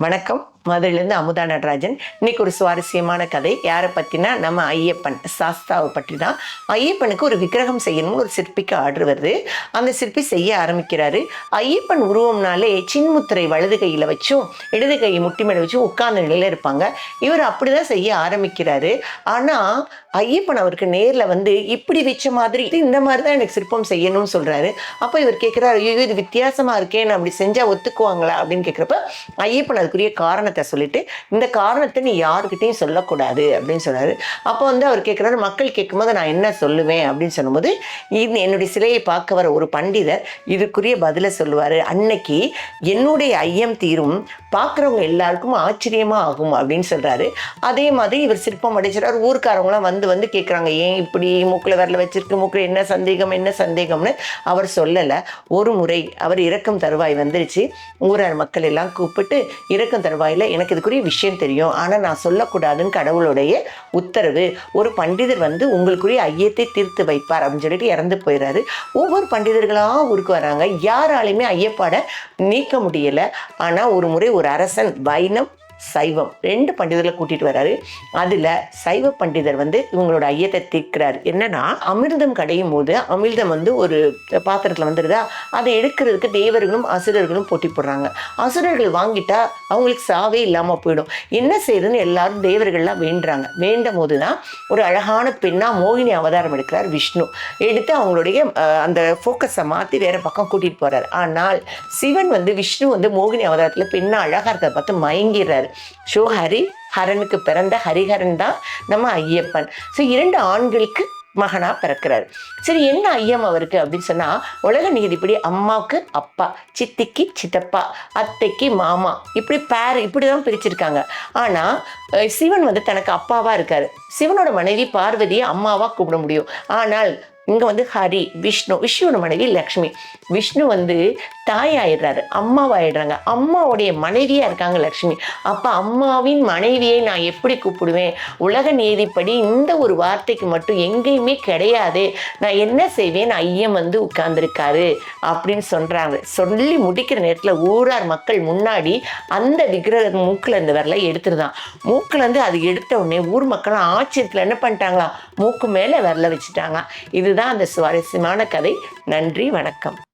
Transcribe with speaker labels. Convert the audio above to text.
Speaker 1: வணக்கம். மதுரையிலேருந்து அமுதா நடராஜன். இன்னைக்கு ஒரு சுவாரஸ்யமான கதை. யாரை பற்றினா நம்ம ஐயப்பன் சாஸ்தாவை பற்றி தான் ஐயப்பனுக்கு ஒரு விக்கிரகம் செய்யணும்னு ஒரு சிற்பிக்கு ஆர்டர் வருது. அந்த சிற்பி செய்ய ஆரம்பிக்கிறாரு. ஐயப்பன் உருவம்னாலே சின்முத்திரை வலது கையில் வச்சும் இடது கையை முட்டி மேலே வச்சும் உட்கார்ந்த நிலையில் இருப்பாங்க. இவர் அப்படி தான் செய்ய ஆரம்பிக்கிறாரு. ஆனால் ஐயப்பன் அவருக்கு நேரில் வந்து இப்படி வச்ச மாதிரி இந்த மாதிரி தான் எனக்கு சிற்பம் செய்யணும்னு சொல்கிறாரு அப்போ இவர் கேட்குறாரு ஐயோ இது வித்தியாசமாக இருக்கே நான் அப்படி செஞ்சால் ஒத்துக்குவாங்களா? அப்படின்னு கேட்குறப்ப ஐயப்பன் அதுக்குரிய காரணம் காரணத்தை சொல்லிட்டு இந்த காரணத்தை நீ யாருக்கிட்டையும் சொல்லக்கூடாது அப்படின்னு சொன்னார். அப்போ வந்து அவர் கேட்குறாரு மக்கள் கேட்கும்போது நான் என்ன சொல்லுவேன்? அப்படின்னு சொல்லும்போது இது என்னுடைய சிலையை பார்க்க வர ஒரு பண்டிதர் இதுக்குரிய பதிலை சொல்லுவார். அன்னைக்கு என்னுடைய ஐயம் தீரும் பார்க்குறவங்க எல்லாருக்கும் ஆச்சரியமாக ஆகும் அப்படின்னு சொல்கிறாரு அதே மாதிரி இவர் சிற்பம் அடிச்சிடார் ஊருக்காரவங்களாம் வந்து வந்து கேட்குறாங்க ஏன் இப்படி மூக்கில் வரல வச்சிருக்கு? மூக்கில் என்ன சந்தேகம் என்ன சந்தேகம்னு? அவர் சொல்லலை. ஒரு முறை அவர் இறக்கும் தருவாய் வந்துருச்சு. ஊரார் மக்கள் எல்லாம் கூப்பிட்டு இறக்கும் தருவாயில் எனக்கு இதுக்குரிய விஷயம் தெரியும். ஆனால் நான் சொல்லக்கூடாதுன்னு கடவுளுடைய உத்தரவு. ஒரு பண்டிதர் வந்து உங்களுக்குரிய ஐயத்தை தீர்த்து வைப்பார் அப்படின்னு சொல்லிட்டு இறந்து போயிடுறாரு ஒவ்வொரு பண்டிதர்களாக ஊருக்கு வராங்க. யாராலையுமே ஐயப்பாடை நீக்க முடியலை. ஆனால் ஒரு முறை ஒரு அரசன் வைணம் சைவம். ரெண்டு பண்டிதர்களை கூட்டிட்டு வராரு. அதில் சைவ பண்டிதர் வந்து இவங்களோட ஐயத்தை தீர்க்கிறார். என்னன்னா அமிர்தம் கடையும் போது அமிர்தம் வந்து ஒரு பாத்திரத்தில் வந்துடுதா அதை எடுக்கிறதுக்கு தேவர்களும் அசுரர்களும் போட்டி போடுறாங்க. அசுரர்கள் வாங்கிட்டா அவங்களுக்கு சாவே இல்லாமல் போயிடும். என்ன செய்யுதுன்னு எல்லாரும் தேவர்கள்லாம் வேண்டுறாங்க. வேண்டும் போது தான் ஒரு அழகான பெண்ணாக மோகினி அவதாரம் எடுக்கிறார் விஷ்ணு. எடுத்து அவங்களுடைய அந்த ஃபோக்கஸை மாற்றி வேற பக்கம் கூட்டிகிட்டு போறார். ஆனால் சிவன் வந்து விஷ்ணு வந்து மோகினி அவதாரத்தில் பெண்ணா அழகாக இருக்கிறத பார்த்து மயங்கிடுறாரு ஷோ ஹரி ஹரனுக்கு பிறந்த ஹரிஹரன் தான் நம்ம ஐயப்பன். ஸோ இரண்டு ஆண்களுக்கு மகனா பிறக்கிறார். சரி என்ன ஐயம் அவருக்கு அப்படின்னு சொன்னா உலக நீதிப்படி அம்மாவுக்கு அப்பா சித்திக்கு சித்தப்பா அத்தைக்கு மாமா இப்படி பேர் இப்படி தான் பிரிச்சிருக்காங்க. ஆனா சிவன் வந்து தனக்கு அப்பாவா இருக்காரு. சிவனோட மனைவி பார்வதியை அம்மாவா கூப்பிட முடியும். ஆனால் இங்கே வந்து ஹரி விஷ்ணு விஷ்ணுவோட மனைவி லக்ஷ்மி. விஷ்ணு வந்து தாயாயிடுறாரு அம்மாவாயிடுறாங்க. அம்மாவுடைய மனைவியாக இருக்காங்க லக்ஷ்மி. அப்போ அம்மாவின் மனைவியை நான் எப்படி கூப்பிடுவேன்? உலக நீதிப்படி இந்த ஒரு வார்த்தைக்கு மட்டும் எங்கேயுமே கிடையாது. நான் என்ன செய்வேன்? ஐயம் வந்து உட்கார்ந்துருக்காரு அப்படின்னு சொல்கிறாங்க சொல்லி முடிக்கிற நேரத்தில் ஊரார் மக்கள் முன்னாடி அந்த விக்கிரக மூக்கில் இந்த வரல எடுத்துருதான். மூக்கில் இருந்து அது எடுத்த உடனே ஊர் மக்களும் ஆச்சரியத்தில் என்ன பண்ணிட்டாங்களா? மூக்கு மேலே விரல வச்சுட்டாங்க. இது இதுதான் அந்த சுவாரஸ்யமான கதை. நன்றி வணக்கம்.